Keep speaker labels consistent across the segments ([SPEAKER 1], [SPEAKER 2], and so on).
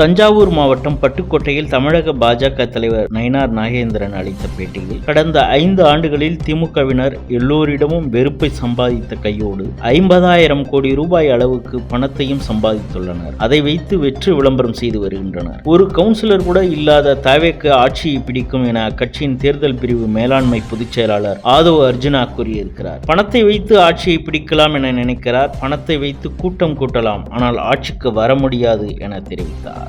[SPEAKER 1] தஞ்சாவூர் மாவட்டம் பட்டுக்கோட்டையில் தமிழக பாஜக தலைவர் நயினார் நாகேந்திரன் அளித்த பேட்டியில் கடந்த ஐந்து ஆண்டுகளில் திமுகவினர் எல்லோரிடமும் வெறுப்பை சம்பாதித்த கையோடு ஐம்பதாயிரம் கோடி ரூபாய் அளவுக்கு பணத்தையும் சம்பாதித்துள்ளனர். அதை வைத்து வெற்றி விளம்பரம் செய்து வருகின்றனர். ஒரு கவுன்சிலர் கூட இல்லாத தாவேக்கு ஆட்சியை பிடிக்கும் என அக்கட்சியின் தேர்தல் பிரிவு மேலாண்மை பொதுச் செயலாளர் ஆதவ் அர்ஜுனா கூறியிருக்கிறார். பணத்தை வைத்து ஆட்சியை பிடிக்கலாம் என நினைக்கிறார். பணத்தை வைத்து கூட்டம் கூட்டலாம். ஆனால் ஆட்சிக்கு வர முடியாது என தெரிவித்தார்.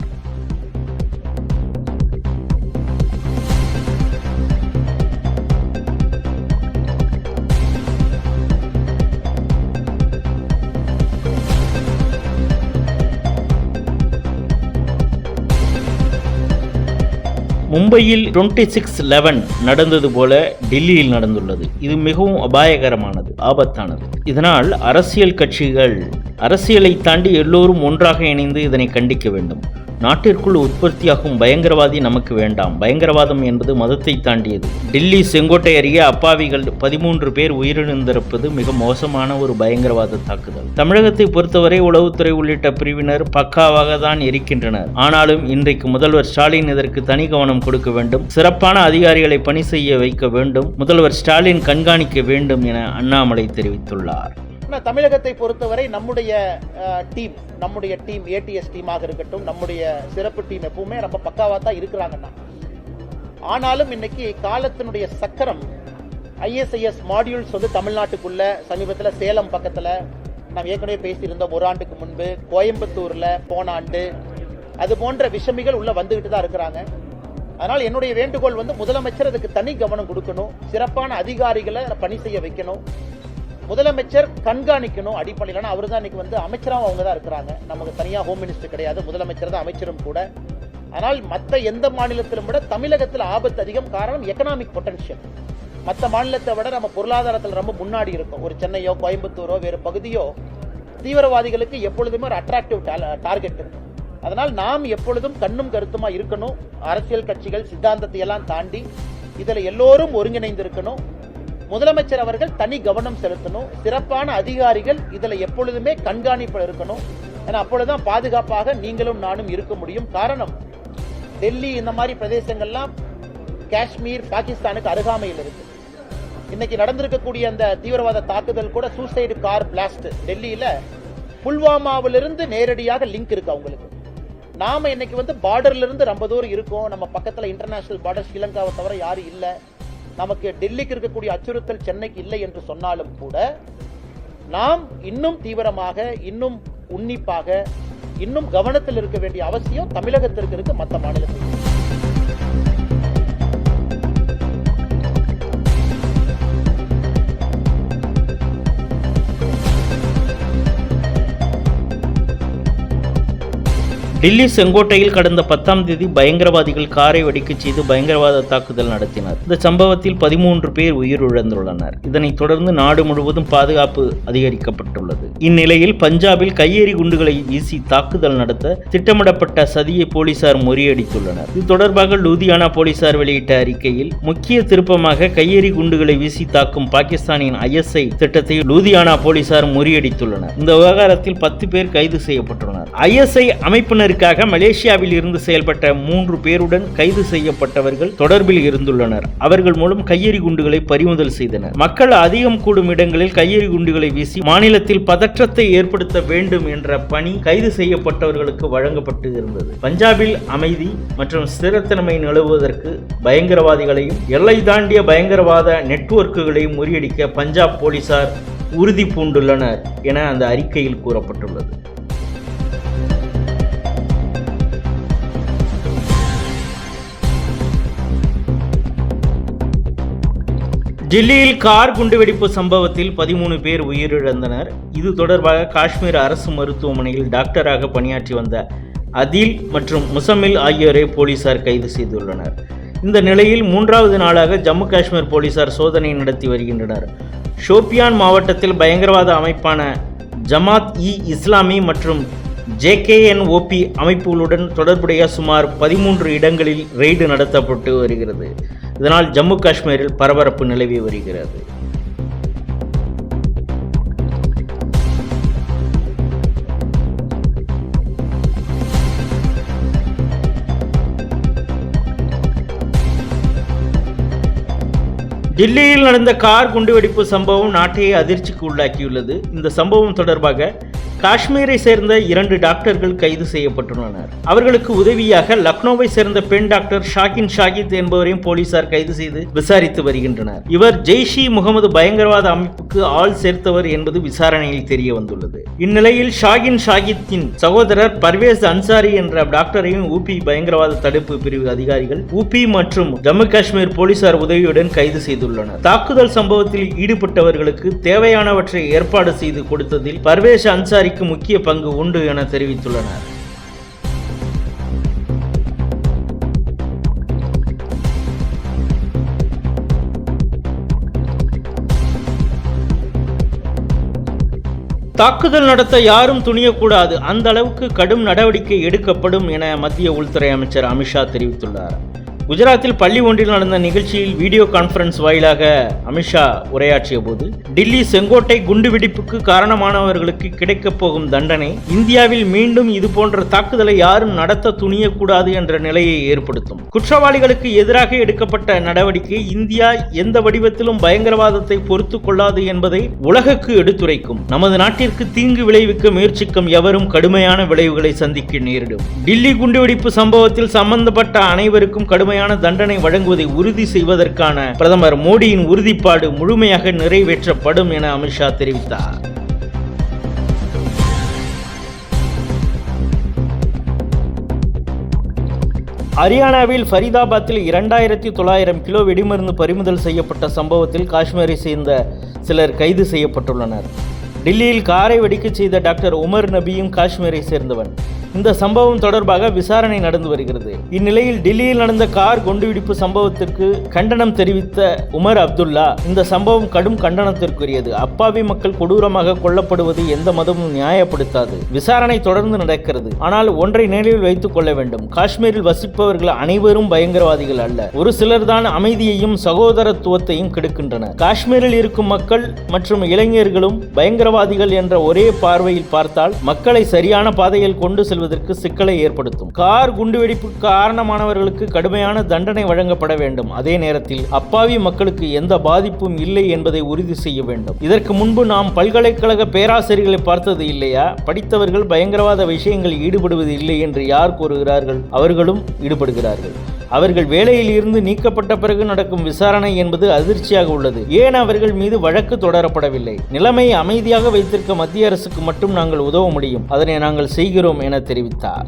[SPEAKER 1] மும்பையில் 26 சிக்ஸ் லெவன் நடந்தது போல டெல்லியில் நடந்துள்ளது. இது மிகவும் அபாயகரமானது ஆபத்தானது. இதனால் அரசியல் கட்சிகள் அரசியலை தாண்டி எல்லோரும் ஒன்றாக இணைந்து இதனை கண்டிக்க வேண்டும். நாட்டிற்குள் உற்பத்தியாகும் பயங்கரவாதி நமக்கு வேண்டாம். பயங்கரவாதம் என்பது மதத்தை தாண்டியது. டெல்லி செங்கோட்டை அருகே அப்பாவிகள் பதிமூன்று பேர் உயிரிழந்திருப்பது மிக மோசமான ஒரு பயங்கரவாத தாக்குதல். தமிழகத்தை பொறுத்தவரை உளவுத்துறை உள்ளிட்ட பிரிவினர் பக்காவாக தான் இருக்கின்றனர். ஆனாலும் இன்றைக்கு முதல்வர் ஸ்டாலின் இதற்கு தனி கவனம் கொடுக்க வேண்டும். சிறப்பான அதிகாரிகளை பணி செய்ய வைக்க வேண்டும். முதல்வர் ஸ்டாலின் கண்காணிக்க வேண்டும் என அண்ணாமலை தெரிவித்துள்ளார்.
[SPEAKER 2] ஆனால் தமிழகத்தை பொறுத்தவரை நம்முடைய டீம் நம்முடைய டீம் ஏடிஎஸ் டீமாக இருக்கட்டும் நம்முடைய சிறப்பு டீம் எப்பவுமே ரொம்ப பக்காவாக தான் இருக்கிறாங்கன்னா ஆனாலும் இன்னைக்கு காலத்தினுடைய சக்கரம் ஐஎஸ்ஐஎஸ் மாடியூல்ஸ் வந்து தமிழ்நாட்டுக்குள்ள சமீபத்தில் சேலம் பக்கத்தில் நாம் ஏற்கனவே பேசியிருந்தோம் ஒரு ஆண்டுக்கு முன்பு கோயம்புத்தூரில் போன ஆண்டு அது போன்ற விஷமிகள் உள்ள வந்துகிட்டு தான் இருக்கிறாங்க. அதனால் என்னுடைய வேண்டுகோள் வந்து முதலமைச்சர் அதுக்கு தனி கவனம் கொடுக்கணும் சிறப்பான அதிகாரிகளை பணி செய்ய வைக்கணும். முதலமைச்சர் கண்காணிக்கணும் அடிப்படையில். அவர் தான் இன்னைக்கு வந்து அமைச்சராகவும் அவங்க தான் இருக்கிறாங்க. நமக்கு தனியாக ஹோம் மினிஸ்டர் கிடையாது. முதலமைச்சர் தான் அமைச்சரும் கூட. ஆனால் மற்ற எந்த மாநிலத்திலும் விட தமிழகத்தில் ஆபத்து அதிகம். காரணம் எக்கனாமிக் பொட்டன்ஷியல் மற்ற மாநிலத்தை விட நம்ம பொருளாதாரத்தில் ரொம்ப முன்னாடி இருக்கும். ஒரு சென்னையோ கோயம்புத்தூரோ வேறு பகுதியோ தீவிரவாதிகளுக்கு எப்பொழுதுமே ஒரு அட்ராக்டிவ் டார்கெட் இருக்கும் அதனால் நாம் எப்பொழுதும் கண்ணும் கருத்துமா இருக்கணும். அரசியல் கட்சிகள் சித்தாந்தத்தை எல்லாம் தாண்டி இதில் எல்லோரும் ஒருங்கிணைந்திருக்கணும். முதலமைச்சர் அவர்கள் தனி கவனம் செலுத்தணும். சிறப்பான அதிகாரிகள் இதில் எப்பொழுதுமே கண்காணிப்பில் இருக்கணும். ஏன்னா அப்பொழுதுதான் பாதுகாப்பாக நீங்களும் நானும் இருக்க முடியும். காரணம் டெல்லி இந்த மாதிரி பிரதேசங்கள்லாம் காஷ்மீர் பாகிஸ்தானுக்கு அருகாமையில் இருக்கு. இன்னைக்கு நடந்திருக்கக்கூடிய அந்த தீவிரவாத தாக்குதல் கூட சூசைடு கார் பிளாஸ்ட் டெல்லியில புல்வாமாவிலிருந்து நேரடியாக லிங்க் இருக்கு அவங்களுக்கு. நாம இன்னைக்கு வந்து பார்டர்ல இருந்து ரொம்ப தூரம் இருக்கோம். நம்ம பக்கத்துல இன்டர்நேஷனல் பார்டர் ஸ்ரீலங்காவை தவிர யாரும் இல்லை. நமக்கு டெல்லிக்கு இருக்கக்கூடிய அச்சுறுத்தல் சென்னைக்கு இல்லை என்று சொன்னாலும் கூட நாம் இன்னும் தீவிரமாக இன்னும் உன்னிப்பாக இன்னும் கவனத்தில் இருக்க வேண்டிய அவசியம் தமிழகத்திற்கு இருக்கு மற்ற மாநிலத்தில்
[SPEAKER 1] டெல்லி செங்கோட்டையில் கடந்த பத்தாம் தேதி பயங்கரவாதிகள் காரை வெடிக்கச் செய்து பயங்கரவாத தாக்குதல் நடத்தினர். இந்த சம்பவத்தில் பதிமூன்று பேர் உயிரிழந்துள்ளனர். இதனைத் தொடர்ந்து நாடு முழுவதும் பாதுகாப்பு அதிகரிக்கப்பட்டுள்ளது. இந்நிலையில் பஞ்சாபில் கையெறி குண்டுகளை வீசி தாக்குதல் நடத்த திட்டமிடப்பட்ட சதியை போலீசார் முறியடித்துள்ளனர். இது தொடர்பாக லூதியானா போலீசார் வெளியிட்ட அறிக்கையில் முக்கிய திருப்பமாக கையெறி குண்டுகளை வீசி தாக்கும் பாகிஸ்தானின் ஐஎஸ்ஐ திட்டத்தை லூதியானா போலீசார் முறியடித்துள்ளனர். இந்த விவகாரத்தில் பத்து பேர் கைது செய்யப்பட்டுள்ளனர். ஐஎஸ்ஐ அமைப்பினர் இதற்காக மலேசியாவில் இருந்து செயல்பட்ட மூன்று பேருடன் கைது செய்யப்பட்டவர்கள் தொடர்பில் இருந்துள்ளனர். அவர்கள் மூலம் கையெறி குண்டுகளை பறிமுதல் செய்தனர். மக்கள் அதிகம் கூடும் இடங்களில் கையெறி குண்டுகளை வீசி மாநிலத்தில் பதற்றத்தை ஏற்படுத்த வேண்டும் என்ற பணி கைது செய்யப்பட்டவர்களுக்கு வழங்கப்பட்டு இருந்தது பஞ்சாபில் அமைதி மற்றும் ஸ்திரத்தன்மை நிலவுவதற்கு பயங்கரவாதிகளையும் எல்லை தாண்டிய பயங்கரவாத நெட்வொர்க்குகளையும் முறியடிக்க பஞ்சாப் போலீசார் உறுதி பூண்டுள்ளனர் என அந்த அறிக்கையில் கூறப்பட்டுள்ளது. டெல்லியில் கார் குண்டுவெடிப்பு சம்பவத்தில் பதிமூணு பேர் உயிரிழந்தனர். இது தொடர்பாக காஷ்மீர் அரசு மருத்துவமனையில் டாக்டராக பணியாற்றி வந்த அதில் மற்றும் முசமில் ஆகியோரை போலீசார் கைது செய்துள்ளனர். இந்த நிலையில் மூன்றாவது நாளாக ஜம்மு காஷ்மீர் போலீசார் சோதனை நடத்தி வருகின்றனர். ஷோபியான் மாவட்டத்தில் பயங்கரவாத அமைப்பான ஜமாத் இ இஸ்லாமி மற்றும் ஜேகேஎன்ஓபி அமைப்புகளுடன் தொடர்புடைய சுமார் பதிமூன்று இடங்களில் ரெய்டு நடத்தப்பட்டு வருகிறது. இதனால் ஜம்மு காஷ்மீரில் பரபரப்பு நிலவி வருகிறது. டெல்லியில் நடந்த கார் குண்டுவெடிப்பு சம்பவம் நாட்டையே அதிர்ச்சிக்கு உள்ளாக்கியுள்ளது. இந்த சம்பவம் தொடர்பாக காஷ்மீரை சேர்ந்த இரண்டு டாக்டர்கள் கைது செய்யப்பட்டுள்ளனர். அவர்களுக்கு உதவியாக லக்னோவை சேர்ந்த பெண் டாக்டர் ஷாகின் ஷாகித் என்பவரையும் போலீசார் கைது செய்து விசாரித்து வருகின்றனர். இவர் ஜெய்ஷ் இ முகமது பயங்கரவாத அமைப்புக்கு ஆள் சேர்த்தவர் என்பது விசாரணையில் தெரிய வந்துள்ளது இந்நிலையில் ஷாகின் ஷாகித்தின் சகோதரர் பர்வேஸ் அன்சாரி என்ற டாக்டரையும் ஊபி பயங்கரவாத தடுப்பு பிரிவு அதிகாரிகள் ஊபி மற்றும் ஜம்மு காஷ்மீர் போலீசார் உதவியுடன் கைது செய்துள்ளனர். தாக்குதல் சம்பவத்தில் ஈடுபட்டவர்களுக்கு தேவையானவற்றை ஏற்பாடு செய்து கொடுத்ததில் பர்வேஸ் அன்சாரிக்கு முக்கிய பங்கு உண்டு என தெரிவித்துள்ளனர். தாக்குதல் நடத்த யாரும் துணியக்கூடாது. அந்த அளவுக்கு கடும் நடவடிக்கை எடுக்கப்படும் என மத்திய உள்துறை அமைச்சர் அமித்ஷா தெரிவித்துள்ளார். குஜராத்தில் பள்ளி ஒன்றில் நடந்த நிகழ்ச்சியில் வீடியோ கான்ஃபரன்ஸ் வாயிலாக அமித்ஷா உரையாற்றிய போது டில்லி செங்கோட்டை குண்டுவெடிப்புக்கு காரணமானவர்களுக்கு கிடைக்கப் போகும் தண்டனை இந்தியாவில் மீண்டும் இதுபோன்ற தாக்குதலை யாரும் நடத்த துணியக்கூடாது என்ற நிலையை ஏற்படுத்தும். குற்றவாளிகளுக்கு எதிராக எடுக்கப்பட்ட நடவடிக்கை இந்தியா எந்த வடிவத்திலும் பயங்கரவாதத்தை பொறுத்து கொள்ளாது என்பதை உலகுக்கு எடுத்துரைக்கும். நமது நாட்டிற்கு தீங்கு விளைவிக்க முயற்சிக்கும் எவரும் கடுமையான விளைவுகளை சந்திக்க நேரிடும். டில்லி குண்டுவெடிப்பு சம்பவத்தில் சம்பந்தப்பட்ட அனைவருக்கும் கடுமையான கடுமையான தண்டனை வழங்குவதை உறுதி செய்வதற்கான பிரதமர் மோடியின் உறுதிப்பாடு முழுமையாக நிறைவேற்றப்படும் என அமித்ஷா தெரிவித்தார். ஹரியானாவில் ஃபரிதாபாத்தில் இரண்டாயிரத்தி தொள்ளாயிரம் கிலோ வெடிமருந்து பறிமுதல் செய்யப்பட்ட சம்பவத்தில் காஷ்மீரை சேர்ந்த சிலர் கைது செய்யப்பட்டுள்ளனர். டெல்லியில் காரை வெடிக்கச் செய்த டாக்டர் உமர் நபியும் காஷ்மீரை சேர்ந்தவன். இந்த சம்பவம் தொடர்பாக விசாரணை நடந்து வருகிறது. இந்நிலையில் டில்லியில் நடந்த கார் குண்டுவெடிப்பு சம்பவத்திற்கு கண்டனம் தெரிவித்த உமர் அப்துல்லா இந்த சம்பவம் கடும் கண்டனத்திற்குரியது. அப்பாவி மக்கள் கொடூரமாக கொல்லப்படுவது எந்த மதமும் நியாயப்படுத்தாது. விசாரணை தொடர்ந்து நடக்கிறது. ஆனால் ஒன்றை நினைவில் வைத்துக் கொள்ள வேண்டும். காஷ்மீரில் வசிப்பவர்கள் அனைவரும் பயங்கரவாதிகள் அல்ல. ஒரு சிலர்தான் அமைதியையும் சகோதரத்துவத்தையும் கெடுக்கின்றனர். காஷ்மீரில் இருக்கும் மக்கள் மற்றும் இளைஞர்களும் பயங்கரவாதிகள் என்ற ஒரே பார்வையில் பார்த்தால் மக்களை சரியான பாதையில் கொண்டு செல்வது செல்வதற்கு சிக்கலை ஏற்படுத்தும். கார் குண்டுவெடிப்புக்கு காரணமானவர்களுக்கு கடுமையான தண்டனை வழங்கப்பட வேண்டும். அதே நேரத்தில் அப்பாவி மக்களுக்கு எந்த பாதிப்பும் இல்லை என்பதை உறுதி செய்ய வேண்டும். இதற்கு முன்பு நாம் பல்கலைக்கழக பேராசிரியர்களை பார்த்தது இல்லையா? படித்தவர்கள் பயங்கரவாத விஷயங்களில் ஈடுபடுவது இல்லை என்று யார் கூறுகிறார்கள்? அவர்களும் ஈடுபடுகிறார்கள். அவர்கள் வேலையில் இருந்து நீக்கப்பட்ட பிறகு நடக்கும் விசாரணை என்பது அதிர்ச்சியாக உள்ளது. ஏன் அவர்கள் மீது வழக்கு தொடரப்படவில்லை? நிலைமை அமைதியாக வைத்திருக்க மத்திய அரசுக்கு மட்டும் நாங்கள் உதவ முடியும். அதனை நாங்கள் செய்கிறோம் என தெரிவித்தார்.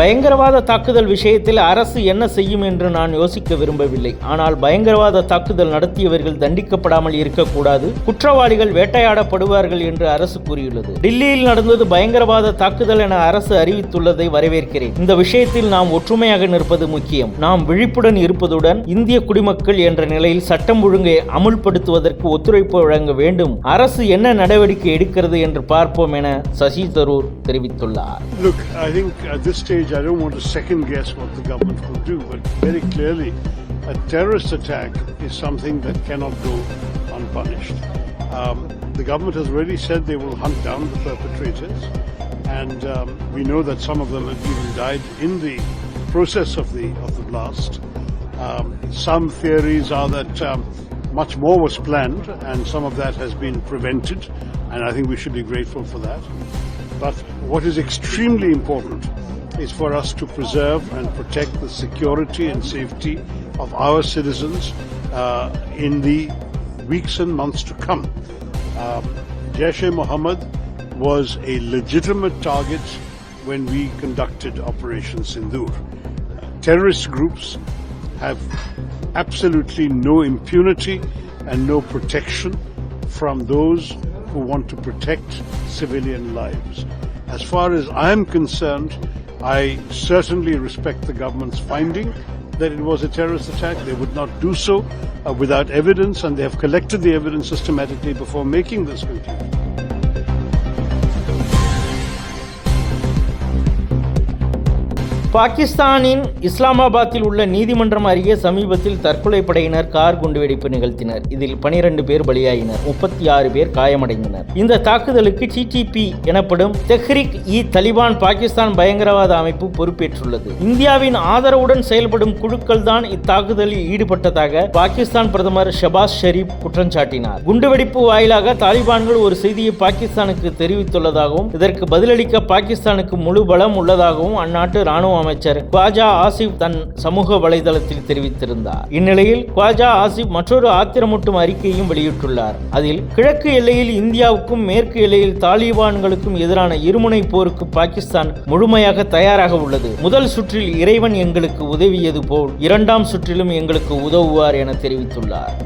[SPEAKER 1] பயங்கரவாத தாக்குதல் விஷயத்தில் அரசு என்ன செய்யும் என்று நான் யோசிக்க விரும்பவில்லை. ஆனால் பயங்கரவாத தாக்குதல் நடத்தியவர்கள் தண்டிக்கப்படாமல் இருக்கக்கூடாது. குற்றவாளிகள் வேட்டையாடப்படுவார்கள் என்று அரசு கூறியுள்ளது. டில்லியில் நடந்தது பயங்கரவாத தாக்குதல் என அரசு அறிவித்துள்ளதை வரவேற்கிறேன். இந்த விஷயத்தில் நாம் ஒற்றுமையாக நிற்பது முக்கியம். நாம் விழிப்புடன் இருப்பதுடன் இந்திய குடிமக்கள் என்ற நிலையில் சட்டம் ஒழுங்கை அமுல்படுத்துவதற்கு ஒத்துழைப்பு வழங்க வேண்டும். அரசு என்ன நடவடிக்கை எடுக்கிறது என்று பார்ப்போம் என சசி தரூர் தெரிவித்துள்ளார்.
[SPEAKER 3] Look, I think at this stage I don't want to second guess what the government will do, but very clearly a terrorist attack is something that cannot go unpunished. Um, the government has already said they will hunt down the perpetrators, and um, we know that some of them have even died in the process of the of the blast. Um, some theories are that um, much more was planned, and some of that has been prevented, and I think we should be grateful for that. But what is extremely important is for us to preserve and protect the security and safety of our citizens uh, in the weeks and months to come. Um, Jaish-e-Mohammed was a legitimate target when we conducted Operation Sindoor. Terrorist groups have absolutely no impunity and no protection from those who want to protect civilian lives. As far as I am concerned, I certainly respect the government's finding that it was a terrorist attack. They would not do so uh, without evidence, and they have collected the evidence systematically before making this conclusion.
[SPEAKER 1] பாகிஸ்தானின் இஸ்லாமாபாத்தில் உள்ள நீதிமன்றம் அருகே சமீபத்தில் தற்கொலை படையினர் car குண்டுவெடிப்பு நிகழ்த்தினர். இதில் 12 பேர் பலியாயினர். முப்பத்தி ஆறு பேர் காயமடைந்தனர். இந்த தாக்குதலுக்கு டிடிபி எனப்படும் தெஹ்ரிக் இ தலிபான் பாகிஸ்தான் பயங்கரவாத அமைப்பு பொறுப்பேற்றுள்ளது. இந்தியாவின் ஆதரவுடன் செயல்படும் குழுக்கள் தான் இத்தாக்குதலில் ஈடுபட்டதாக பாகிஸ்தான் பிரதமர் ஷபாஸ் ஷெரீப் குற்றம் சாட்டினார். குண்டுவெடிப்பு வாயிலாக தாலிபான்கள் ஒரு செய்தியை பாகிஸ்தானுக்கு தெரிவித்துள்ளதாகவும் இதற்கு பதிலளிக்க பாகிஸ்தானுக்கு முழு பலம் உள்ளதாகவும் அந்நாட்டு ராணுவ அமைச்சர் குவாஜா ஆசிப் தன் சமூக வலைதளத்தில் தெரிவித்திருந்தார். இந்நிலையில் குவாஜா ஆசிப் மற்றொரு ஆத்திரமூட்டும் அறிக்கையும் வெளியிட்டுள்ளார். அதில் கிழக்கு எல்லையில் இந்தியாவுக்கும் மேற்கு எல்லையில் தாலிபான்களுக்கும் எதிரான இருமுனை போருக்கு பாகிஸ்தான் முழுமையாக தயாராக உள்ளது. முதல் சுற்றில் இறைவன் எங்களுக்கு உதவியது போல் இரண்டாம் சுற்றிலும் எங்களுக்கு உதவுவார் என தெரிவித்துள்ளார்.